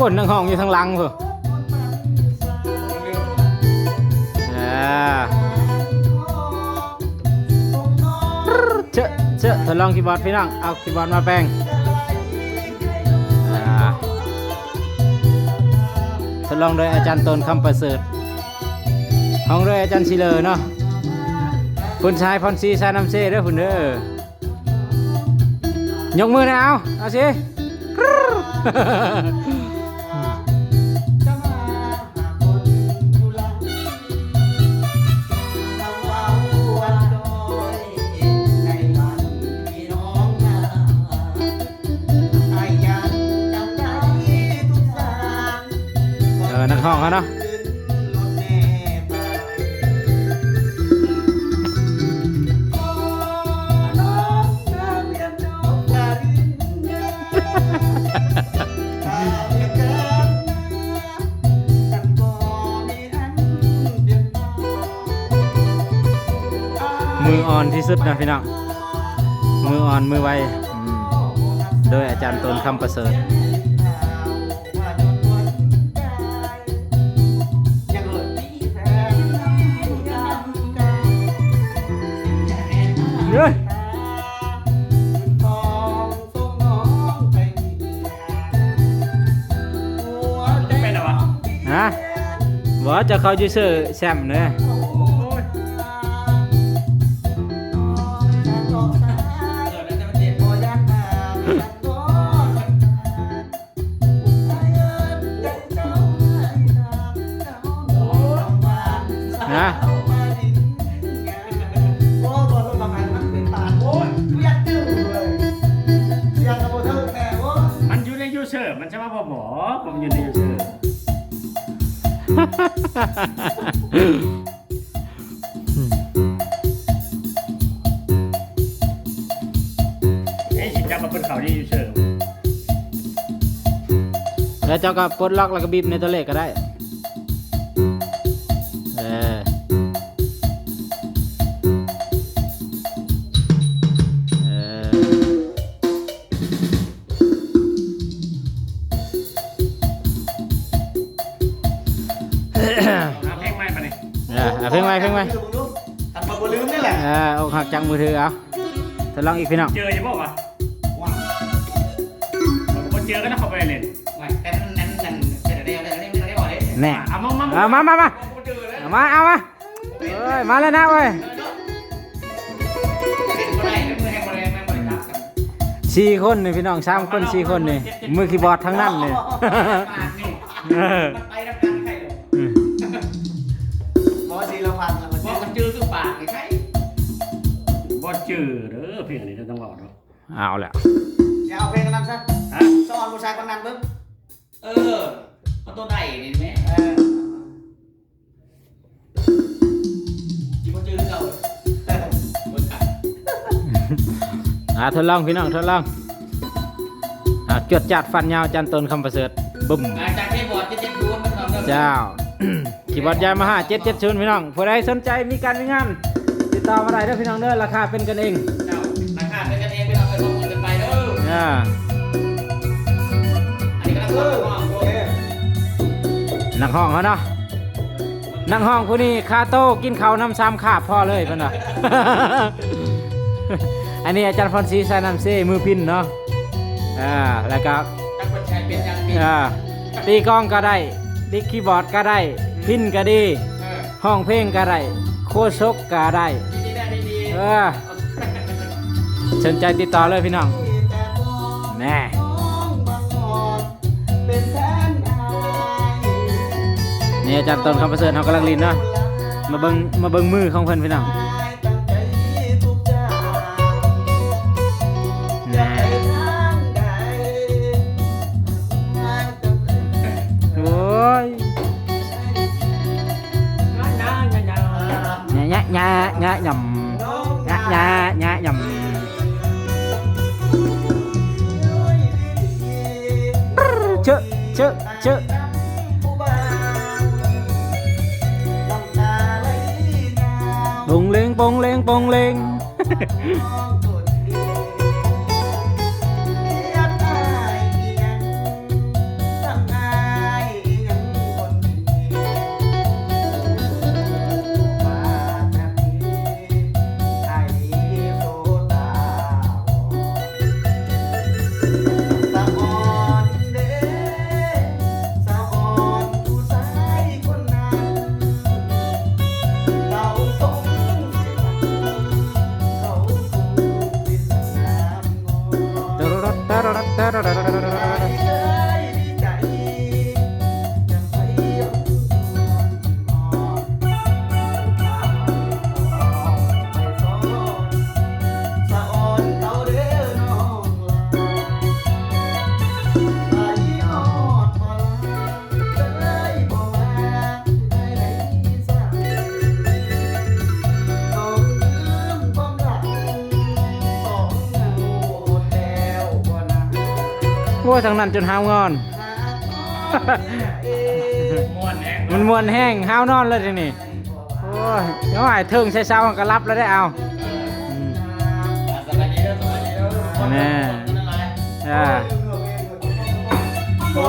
ปนทั้งห้องอยู่ทั้งหลังเพิ่อ่าเชอะเชอะทดลองคีย์บอร์ดพี่น้อง เอาคีย์บอร์ดมาแปลงทดลองโดยอาจารย์ตนคำประเสริฐห้องโดยอาจารย์ชิเลอร์เนาะคุณชายพรศรีชาน้ำเซ่เด้อคุณเด้อยกมือหนะเอาเอาสิ ห้องเขาเนาะมืออ่อนที่สุดนะพี่น้อง มืออ่อนมือไว โดยอาจารย์ตนคำประเสริฐ จะเขาจะซื้อแซมเนอะนะมันอยู่ในยูเซอร์มันใช่ไหมพ่อหมอผมอยู่ในยูเซอร์ ไอ้สิจับมาเป็นเขาที่ยูเซอร์แล้วเจ้าก็ปลดล็อกแล้วก็บีบในตัวเลขก็ได้ เออเอาเพลงไว้เพลงไว้ตัดมาบลืมนี่แหละเอออกหักจากมือถือเอาทดลองอีกพี่น้องเจอจะบอกว่าว้าผมก็เจอกันนะเขาไปเล่นวแต่นั่นนั่นนั่นเดี๋ยวเดี๋ยวเดี๋ยวเดี๋ยวเดี๋ยวเดี๋ยวเดี๋ยวแน่เอามามาเอามามามาผมเจอแล้วเอามาเอามาเอ้ยมาเลยนะเว้ยเป็นคนแรกเป็นมือแห่งคนแรกแม่งบริจาคกันสี่คนนี่พี่น้องสามคนสี่คนนี่มือคีย์บอร์ดทั้งนั้นนี่เออ เนาะเอาแหละอย่าเอาเพลงกันนั้นซะฮะสอนผู้ชายคนนั้นเบิ้งเออมันตัวไหนนี่แม่เออจีบจื้อเก่าเออเบิ้งกันอ่าทดลองพี่น้องทดลองอ่าจวดจัดฟันยาวจันตนคำประเสริฐบึ้มอาจารย์เทพบอร์ดจะเจ็บดวงมันทำได้เจ้าขี่บอร์ดยามาฮ่าเจ็ดเจ็ดศูนย์พี่น้องผู้ใดสนใจมีการมีงาน ติดต่อมาได้เด้อพี่น้องเด้อราคาเป็นกันเอง ออ่าอันนี้ก็ต้องเพิ่มความโอเคนักห้องเขาเนาะนักห้องผู้นี้คาโต้กินข้าวน้ำซ้ำขาบพ่อเลยเพิ่นว่าอันนี้อาจารย์พรศรีสายน้ำเซ่มือพินเนาะอ่าแล้วก็จักรชัยเปลี่ยนยังปีอ่าตีกลองก็ได้ตีคีย์บอร์ดก็ได้ พินก็ดีเออห้องเพลงก็ได้โคชกก็ได้ดีได้ดีดีเออสนใจติดต่อเลยพี่น้อง แน่นี่อาจารย์ต้นคำประเสริฐเขากำลังลินเนาะมาเบิงมาเบิงมือของเพิ่นพี่น้อง งเลง ต อ้ยทางนั้นจนหาวงอน ม่วนแหงมันมวนแห้งห้าวนอนเลยทีนี้โอ้ยเดี๋ยวไอ้เทิงใช้เช้าก็รับแล้วได้เอาอืม สบายดีเด้อสบายดีเด้อแน่ อ่าโอ้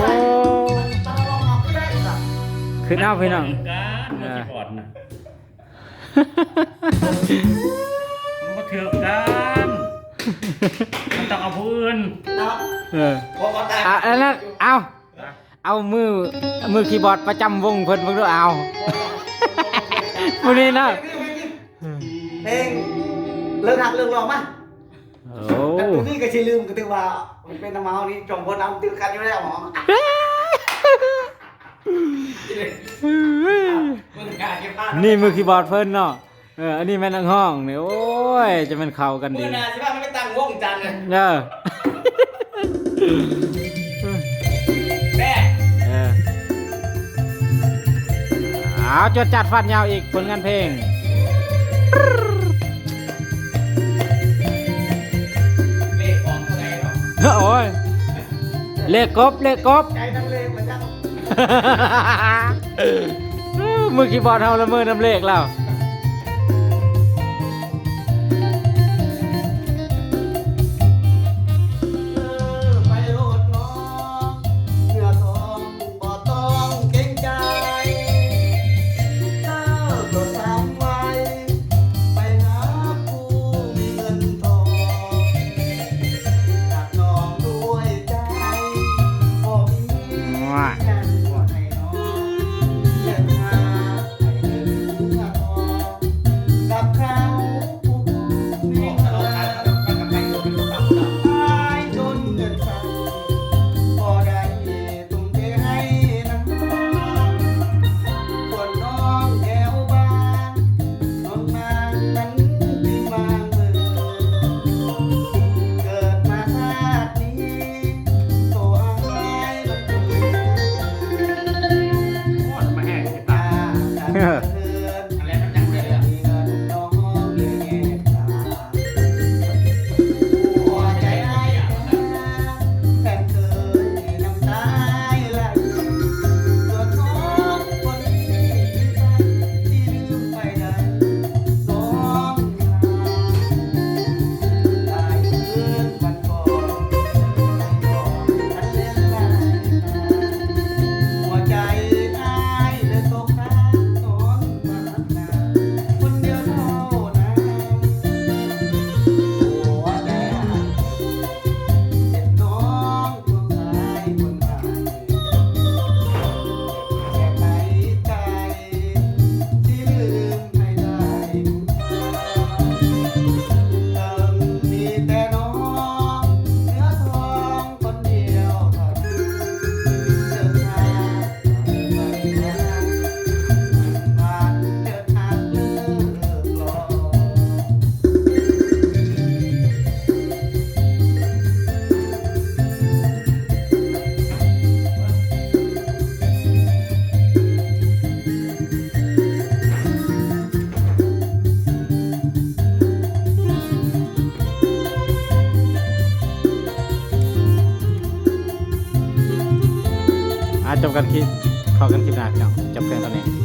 ขึ้นเอาพี่น้อง การมันสิบอดนะมันก็เถือกกัน มันต้องเอาผู้อื่นเอออะอันนั้นเอาเอามือมือคีย์บอร์ดประจำวงเพิ่นเพิ่นดูเอามื้อนี้นะเพลงเลิกหักเลิกหลอกมาโอ้แต่ตัวนี้ก็ชิลืมก็ถือว่ามันเป็นน้ำเมานี่จงพลน้ำตื้อกันอยู่แล้วหมอนี่มือคีย์บอร์ดเพิ่นเนาะเอออันนี้แม่นทางห้องนี่โอ้ย จะแม่นเข้ากันมืดีอนาใช่ป่ะมัน ไม่ตั้งวงจันทร์เลยเออแม่เออเอาจดจัดฟันยาวอีกผลงานเพลง เลขของตัวไหนเนาะโอ้ย เลขกบเลขกบ ใจทั้งเลขมันจังมือคีย์บอร์ดเฮาละมือนำเลขแล้ว Yeah. จบกันคลิปพอกันคลิปหน้าพี่น้องจบเพลงตอนนี้